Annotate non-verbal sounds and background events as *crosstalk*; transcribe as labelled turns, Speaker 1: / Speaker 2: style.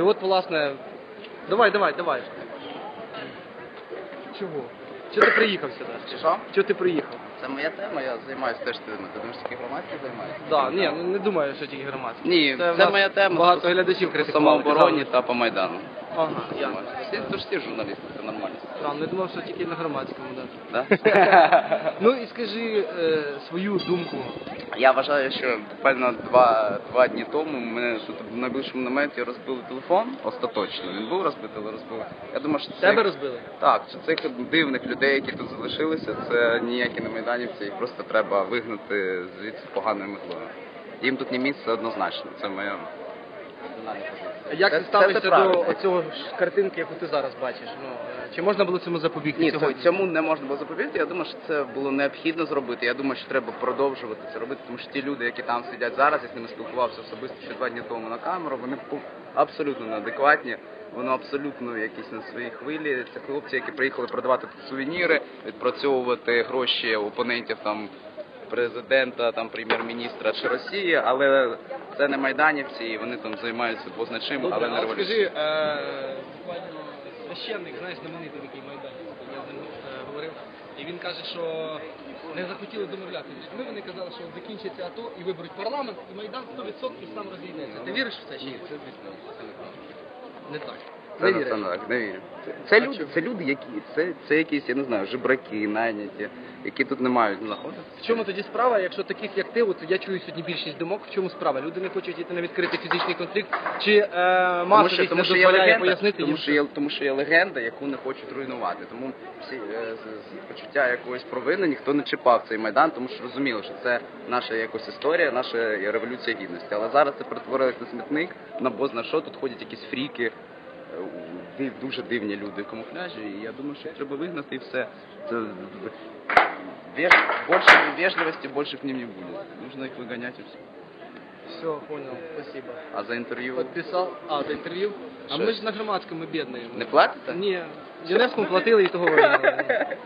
Speaker 1: власне. Давай, давай, давай. Чого? Чого ти приїхав сюди?
Speaker 2: Чи що?
Speaker 1: Чого ти приїхав?
Speaker 2: Це моя тема, я займаюся теж тими. Ти думаєш, тільки громадські займаюся?
Speaker 1: Да, ні, ну не думаю, що тільки громадські.
Speaker 2: Ні,
Speaker 1: в
Speaker 2: це,
Speaker 1: нас
Speaker 2: моя тема.
Speaker 1: Багато
Speaker 2: по-
Speaker 1: глядачів
Speaker 2: по
Speaker 1: критикували.
Speaker 2: самообороні та по Майдану.
Speaker 1: Ага, я.
Speaker 2: Всі, то ж всі журналісти, це нормально.
Speaker 1: Странно, я думав, що тільки на громадському, да.
Speaker 2: Да? *laughs*
Speaker 1: Ну і скажи е, свою думку.
Speaker 2: Я вважаю, що буквально два, два дні тому мене тут в найближчому моменті розбили телефон остаточно. Він був розбитий, але розбили. Я думаю, що це
Speaker 1: Тебе розбили?
Speaker 2: Так, що цих дивних людей, які тут залишилися, це ніякі не майданівці, їх просто треба вигнати звідси поганою метлою. Їм тут не місце однозначно. Це моя.
Speaker 1: Як
Speaker 2: Це-
Speaker 1: ти
Speaker 2: це
Speaker 1: ставишся до цього картинки, яку ти зараз бачиш? Ну, е, чи можна було цьому запобігти
Speaker 2: Ні,
Speaker 1: сьогодні?
Speaker 2: цьому не можна було запобігти. Я думаю, що це було необхідно зробити. Я думаю, що треба продовжувати це робити, тому що ті люди, які там сидять зараз, я з ними спілкувався особисто ще два дні тому на камеру, вони абсолютно неадекватні. Вони абсолютно якісь на своїй хвилі. Це хлопці, які приїхали продавати сувеніри, відпрацьовувати гроші опонентів там президента, там прем'єр-міністра чи Росії, але це не майданівці, і вони там займаються позначим, але не революцією.
Speaker 1: скажи, е, буквально священник, знаєш, знаменитий такий майданівський, я з ним е, говорив, і він каже, що не захотіли домовлятися з людьми, вони казали, що от закінчиться АТО і виберуть парламент, і Майдан 100% сам розійдеться. Ти віриш в це чи ні?
Speaker 2: Це звісно, це неправда.
Speaker 1: Не так.
Speaker 2: Це
Speaker 1: Не віриш?
Speaker 2: це не вірю. Це, це
Speaker 1: А
Speaker 2: люди,
Speaker 1: чому?
Speaker 2: це люди, які це, це якісь, я не знаю, жебраки, найняті, які тут не мають знаходитися.
Speaker 1: В чому тоді справа, якщо таких як ти, от я чую сьогодні більшість думок, в чому справа? Люди не хочуть йти на відкритий фізичний конфлікт, чи е,
Speaker 2: Тому
Speaker 1: масовість
Speaker 2: що, тому,
Speaker 1: не
Speaker 2: що є
Speaker 1: дозволяє
Speaker 2: легенда,
Speaker 1: пояснити
Speaker 2: тому,
Speaker 1: їм,
Speaker 2: що є, тому що є легенда, яку не хочуть руйнувати. Тому всі е, з, з почуття якоїсь провини ніхто не чіпав цей майдан, тому що розуміли, що це наша якось історія, наша революція гідності. Але зараз це перетворилось на смітник, на бозна що тут ходять якісь фріки е, див- Дуже дивні люди в камуфляжі, і я думаю, що їх треба вигнати і все. Це веж, більше вежливості більше к ним не буде. Нужно їх виганяти і все.
Speaker 1: Все, понял, спасибо.
Speaker 2: А за інтерв'ю
Speaker 1: Подписал, а, за интервью? А
Speaker 2: Що?
Speaker 1: мы же на громадском, мы бедные.
Speaker 2: не платите?
Speaker 1: Ні, ЮНЕСКО платили і того вигнали. *laughs*